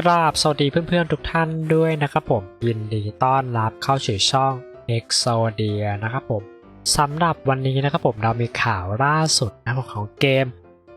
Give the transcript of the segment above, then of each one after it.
กราบสวัสดีเพื่อนๆทุกท่านด้วยนะครับผม ยินดีต้อนรับเข้าสู่ช่อง e x o d i a นะครับผมสำหรับวันนี้นะครับผมเรามีข่าวล่าสุดนะของเกม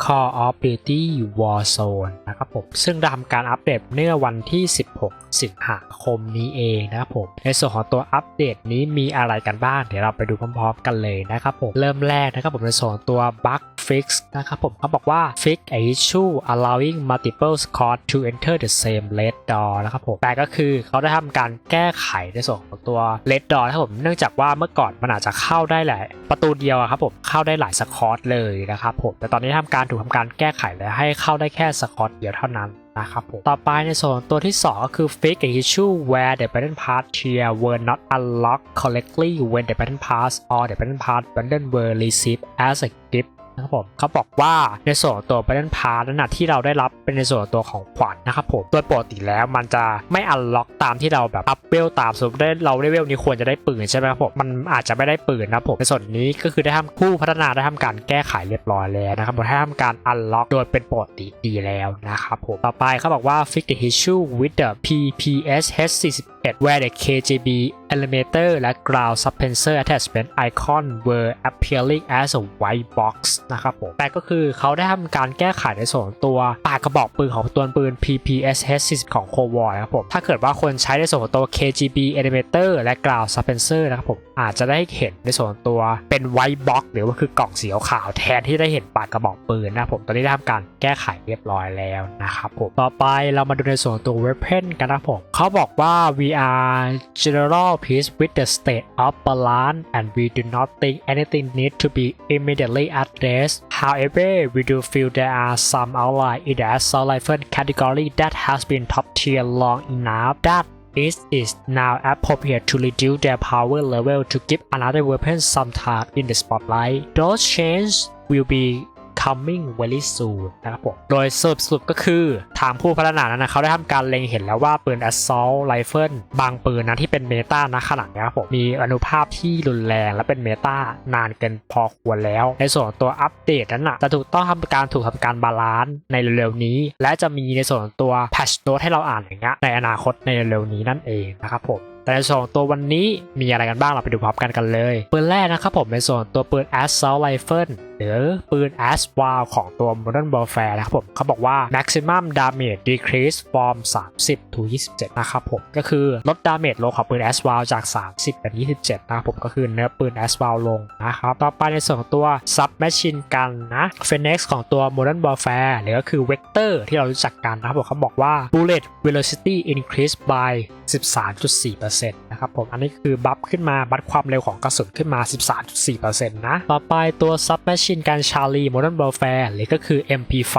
Call of Duty Warzone นะครับผม ซึ่งได้ทำการอัปเดตเมื่อวันที่ 16 สิงหาคมนี้เองนะครับผม ในส่วนของตัวอัปเดตนี้มีอะไรกันบ้าง เดี๋ยวเราไปดูพร้อมๆ กันเลยนะครับผม เริ่มแรกนะครับผมในส่วนตัว Bug Fix นะครับผมเขาบอกว่า Fix a issue allowing multiple squad to enter the same red door นะครับผมแต่ก็คือเขาได้ทำการแก้ไขในส่วนของตัว red door นะครับผมเนื่องจากว่าเมื่อก่อนมันอาจจะเข้าได้หลายประตูเดียวครับผมเข้าได้หลายสคอตเลยนะครับผมแต่ตอนนี้ทำการถูกทำการแก้ไขและให้เข้าได้แค่สคอตเดียวเท่านั้นนะครับผมต่อไปในส่วนตัวที่ 2 ก็คือ fix a issue where the button pass tier were not unlocked correctly when the button pass or the button pass bundle were received as a gift นะครับผมเขาบอกว่าในส่วนตัว Battle Pass นั้นนะที่เราได้รับเป็นในส่วนตัวของขวัญนะครับผมโดยปกติแล้วมันจะไม่อันล็อกตามที่เราแบบอัพเวลตามสมมติได้เราได้เวลนี้ควรจะได้ปืนใช่ไหมครับผมมันอาจจะไม่ได้ปืนนะครับผมในส่วนนี้ก็คือได้ทำผู้พัฒนาได้ทำการแก้ไขเรียบร้อยแล้วนะครับผมได้ทำการอันล็อกโดยเป็นปกติดีแล้วนะครับผมต่อไปเขาบอกว่า fix the issue with the PPS H41 where the KGB elevator และ ground suspension attachment icon were appearing as a white box นะครับผม แต่ก็คือเขาได้ทำการแก้ไขในส่วนตัวปากกระบอกปืนของตัวปืน PPSH 40ของ c o v o r นะครับผม ถ้าเกิดว่าคนใช้ในส่วนตัว KGB elevator และ ground suspension นะครับผม อาจจะได้เห็นในส่วนตัวเป็น white box หรือว่าคือกล่องสีขาวแทนที่ได้เห็นปากกระบอกปืนนะครับผมตอนนี้ได้ทำการแก้ไขเรียบร้อยแล้วนะครับผม ต่อไปเรามาดูในส่วนตัว weapon กันนะครับผมเขาบอกว่า we are general peace with the state of balance and we do not think anything need to be immediately addressed however we do feel there are some outliers in the assault category that has been top tier long enough that it is now appropriate to reduce their power level to give another weapon some time in the spotlight. Those changes will be coming very soon นะครับผมโดยสรุปสรุปก็คือทางผู้พัฒนานั้นนะเขาได้ทำการเล็งเห็นแล้วว่าปืน assault rifle บางปืนนะที่เป็นเมตานะขนาดนี้ครับผมมีอนุภาพที่รุนแรงและเป็นเมตานานเกินพอควรแล้ว ในส่วนตัวอัปเดตนั้นนะจะถูกต้องทำการถูกทำการบาลานซ์ในเร็วๆนี้ และจะมีในส่วนตัว patch note ให้เราอ่านอย่างเงี้ยในอนาคตในเร็วๆนี้นั่นเองนะครับผมแต่ในส่วนของตัววันนี้มีอะไรกันบ้างเราไปดูพร้อมกันกันเลย ปืนแรกนะครับผมในส่วนตัวปืน Assault Rifle หรือปืน a s w a l ของตัว Modern Warfare นะครับผมเขาบอกว่า maximum damage decrease from 30 to 27 นะครับผม ก็คือลดดาเมจลงของปืน a s w a l จาก 30 เป็น 27 นะครับผมก็คือเนื้อปืน a s w a l ลงนะครับ ต่อไปในส่วนของตัว sub machine gun นะ Phoenix ของตัว Modern Warfare หรือก็คือ Vector ที่เรารู้จักกันนะครับผมเขาบอกว่า bullet velocity increase by 13.4%นะครับผมอันนี้คือบัฟขึ้นมาบัฟความเร็วของกระสุนขึ้นมา 13.4%นะ ต่อไปตัว Submachine Gun Charlie Modern Warfare หรือก็คือ MP5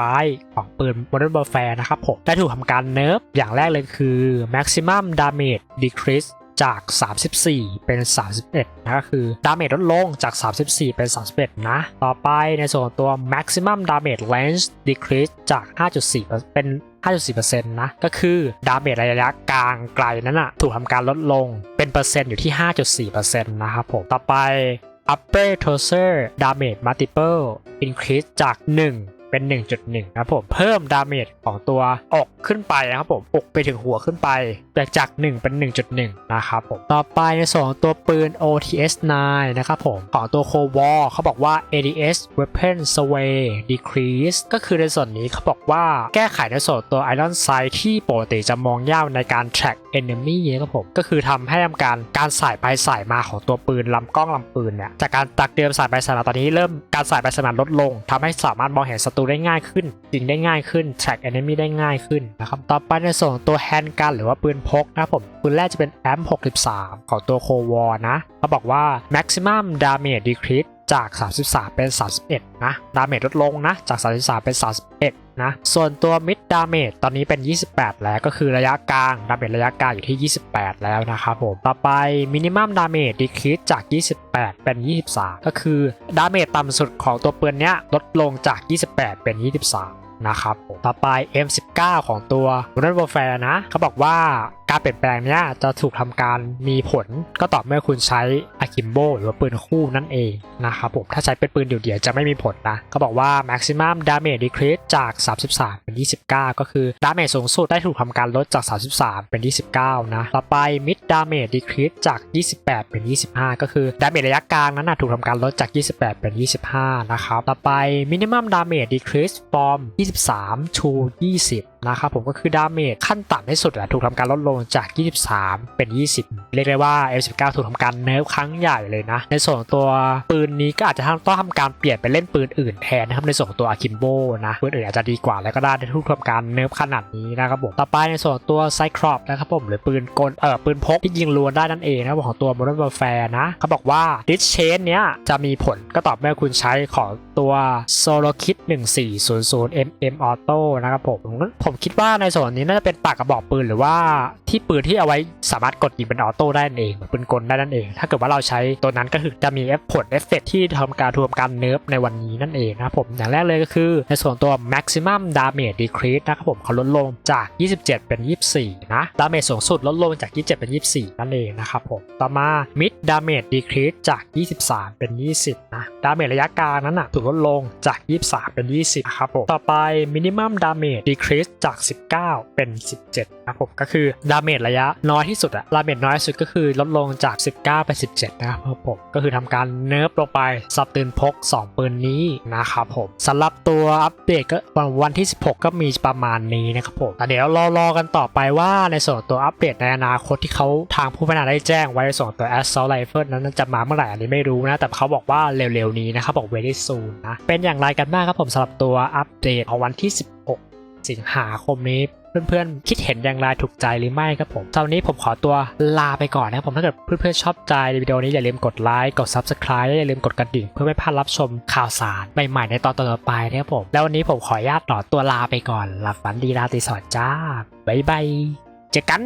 ของปืน Modern Warfare นะครับผมได้ถูกทำการเนิร์ฟอย่างแรกเลยคือ Maximum Damage Decrease จาก 34 เป็น 31 นะก็คือ ดาเมจลดลงจาก 34 เป็น 31 นะ ต่อไปในส่วนตัว maximum damage range decrease จาก 5.4 เป็น 5.4%นะ ก็คือดาเมจระยะกลางไกลนั้นอะถูกทำการลดลงเป็นเปอร์เซ็นต์อยู่ที่ 5.4%นะครับผม ต่อไป upper torso damage multiple increase จาก 1 เป็น 1.1นะครับผม เพิ่มดาเมจของตัวอกขึ้นไปนะครับผมอกไปถึงหัวขึ้นไปจากจาก 1 เป็น 1.1 นะครับผม ต่อไปในส่วนของตัวปืน OTS 9 นะครับผม ของตัวโควอเขาบอกว่า ADS Weapon Sway Decrease ก็คือในส่วนนี้เขาบอกว่าแก้ไขในส่วนตัว Iron Sight ที่ปกติจะมองยากในการ track enemy นะครับผม ก็คือทำให้ทำการการสายไปสายมาของตัวปืนลำกล้องลำปืนเนี่ยจากการตักเดิมสายไปสายมาตอนนี้เริ่มการสายไปสายมาลดลงทำให้สามารถมองเห็นศัตรูได้ง่ายขึ้นยิงได้ง่ายขึ้น track enemy ได้ง่ายขึ้นนะครับต่อไปในส่วนของตัวแฮนด์กันหรือว่าปืนพกนะผมปืนแรกจะเป็นแอม63 ของตัวโควอนะเขาบอกว่า maximum damage decrease จาก 33 เป็น 31 นะ ดาเมจลดลงนะ จาก 33 เป็น 31 นะ ส่วนตัว mid damage ตอนนี้เป็น 28 แล้วก็คือระยะกลาง ดาเมจระยะกลางอยู่ที่ 28 แล้วนะครับผม ต่อไป minimum damage decrease จาก 28 เป็น 23 ก็คือดาเมจต่ำสุดของตัวปืนเนี้ยลดลงจาก 28 เป็น 23นะครับต่อไป M19 ของตัว Modern Warfare นะ เขาบอกว่า การเปลี่ยนแปลงเนี้ยจะถูกทำการมีผลก็ต่อเมื่อคุณใช้อะคิมโบหรือว่าปืนคู่นั่นเองนะครับผมถ้าใช้เป็นปืนเดี่ยวๆจะไม่มีผลนะก็บอกว่า maximum damage decrease จาก 33 เป็น 29 ก็คือ damage สูงสุดได้ถูกทำการลดจาก 33 เป็น 29 นะต่อไป mid damage decrease จาก 28 เป็น 25 ก็คือ damage ระยะกลางนั้นนะถูกทำการลดจาก 28 เป็น 25 นะครับ ต่อไป minimum damage decrease from 23 to 20 นะครับผมก็คือ damage ขั้นต่ำที่สุดอะถูกทำการลดลงจาก 23 เป็น 20 เรียกได้ว่า F19 ถูกทำการเนิร์ฟครั้งใหญ่เลยนะ ในส่วนของตัวปืนนี้ก็อาจจะต้องทำการเปลี่ยนไปเล่นปืนอื่นแทนนะครับในส่วนของตัวอาคิมโบนะปืนอื่นอาจจะดีกว่าแล้วก็ได้ในทุกทำการเนิร์ฟขนาดนี้นะครับผมต่อไปในส่วนตัวไซครอปนะครับผมหรือปืนกลเอ่อปืนพกที่ยิงล้วนได้นั่นเองนะครับของตัว Modern Warfare นะเขาบอกว่าดิสเชนเนี้ยจะมีผลก็ต่อเมื่อคุณใช้ของตัว Solo Kit 1400 mm Auto นะครับผมผมคิดว่าในส่วนนี้น่าจะเป็นปากกระบอกปืนหรือว่าที่ปืนที่เอาไว้สามารถกดยิงเป็นออโต้ได้นั่นเองปืนกลได้นั่นเอง ถ้าเกิดว่าเราใช้ตัวนั้นก็คือจะมีเอฟผลเอฟเฟกที่ทำการทวมการเนิร์ฟในวันนี้นั่นเองนะครับผมอย่างแรกเลยก็คือ ในส่วนตัว maximum damage decrease นะครับผมเขาลดลงจาก 27 เป็น 24 นะ damage สูงสุดลดลงจาก 27 เป็น 24 นั่นเองนะครับผมต่อมา mid damage decrease จาก 23 เป็น 20 นะ damage ระยะกลางนั้นนะถูกลดลงจาก 23 เป็น 20นะครับผมต่อไป minimum damage decrease จาก 19 เป็น 17นะครับผมก็คือ damage ระยะน้อยที่สุดอะ damage น้อยที่สุดก็คือลดลงจาก 19เป็น17 นะครับผมก็คือทำการเนิร์ฟลงไปสับปืนพก 2 ปืนนี้นะครับผมสำหรับตัวอัปเดตก็วันที่ 16 ก็มีประมาณนี้นะครับผมแต่เดี๋ยวรอรอกันต่อไปว่าในส่วนตัวอัปเดตในอนาคตที่เขาทางผู้พัฒนาได้แจ้งไว้ในส่วนของตัว Assault Rifle นั้นจะมาเมื่อไหร่อันนี้ไม่รู้นะแต่เขาบอกว่าเร็วๆนี้นะครับบอก very soon นะ เป็นอย่างไรกันบ้างครับผมสำหรับตัวอัปเดตของวันที่ 16 สิงหาคมนี้เพื่อนๆ คิดเห็นอย่างไรถูกใจหรือไม่ครับผมตอนนี้ผมขอตัวลาไปก่อนนะครับผม ถ้าเกิดเพื่อนๆ ชอบใจในวิดีโอนี้อย่าลืมกดไลค์ กด Subscribe และอย่าลืมกดกระดิ่ง เพื่อไม่พลาดรับชมข่าวสารใหม่ๆ ในตอนต่อไปนะครับผม แล้ววันนี้ผมขออนุญาตต่อตัวลาไปก่อน หลับฝันดีราตรีสวัสดิ์จ้า บ๊ายบาย เจอกัน